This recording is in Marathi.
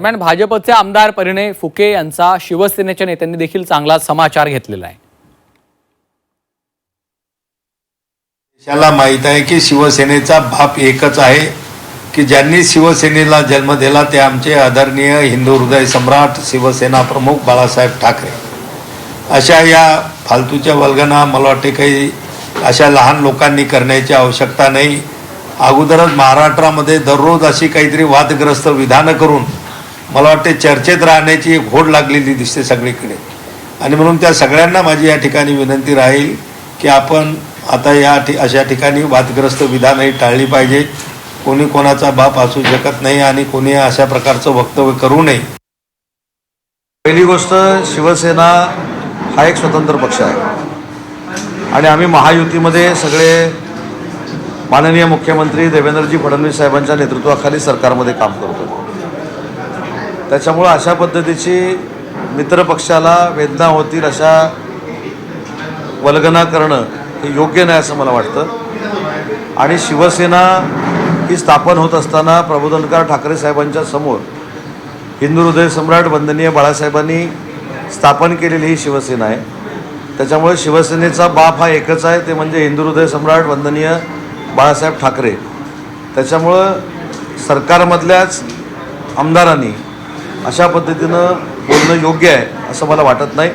दरम्यान भाजपचे आमदार परिणय फुके यांचा शिवसेनेच्या नेत्यांनी देखील चांगला समाचार घेतलेला आहे. देशाला माहीत आहे की शिवसेनेचा बाप एकच आहे की ज्यांनी शिवसेनेला जन्म दिला ते आमचे आदरणीय हिंदू हृदय सम्राट शिवसेना प्रमुख बाळासाहेब ठाकरे. अशा या फालतूच्या वल्गना मला वाटते काही अशा लहान लोकांनी करण्याची आवश्यकता नाही. अगोदरच महाराष्ट्रामध्ये दररोज अशी काहीतरी वादग्रस्त विधानं करून मला वाटते चर्चेत राहण्याची एक होड लागलेली दिसते सगळीकडे. आणि म्हणून त्या सगळ्यांना माझी या ठिकाणी विनंती राहील की आपण आता या ठि अशा ठिकाणी वादग्रस्त विधानही टाळली पाहिजे. कोणी कोणाचा बाप असू शकत नाही आणि कोणी अशा प्रकारचं वक्तव्य करू नये. पहिली गोष्ट शिवसेना हा एक स्वतंत्र पक्ष आहे. आणि आम्ही महायुतीमध्ये सगळे माननीय मुख्यमंत्री देवेंद्रजी फडणवीस साहेबांच्या नेतृत्वाखाली सरकारमध्ये काम करतो. त्याच्यामुळं अशा पद्धतीची मित्रपक्षाला वेदना होतील अशा वल्गना करणं हे योग्य नाही असं मला वाटतं. आणि शिवसेना ही स्थापन होत असताना प्रबोधनकार ठाकरे साहेबांच्या समोर हिंदू हृदय सम्राट वंदनीय बाळासाहेबांनी स्थापन केलेली ही शिवसेना आहे. त्याच्यामुळे शिवसेनेचा बाप हा एकच आहे ते म्हणजे हिंदू हृदय सम्राट वंदनीय बाळासाहेब ठाकरे. त्याच्यामुळं सरकारमधल्याच आमदारांनी अशा पद्धतीनं बोलणं योग्य आहे असं मला वाटत नाही.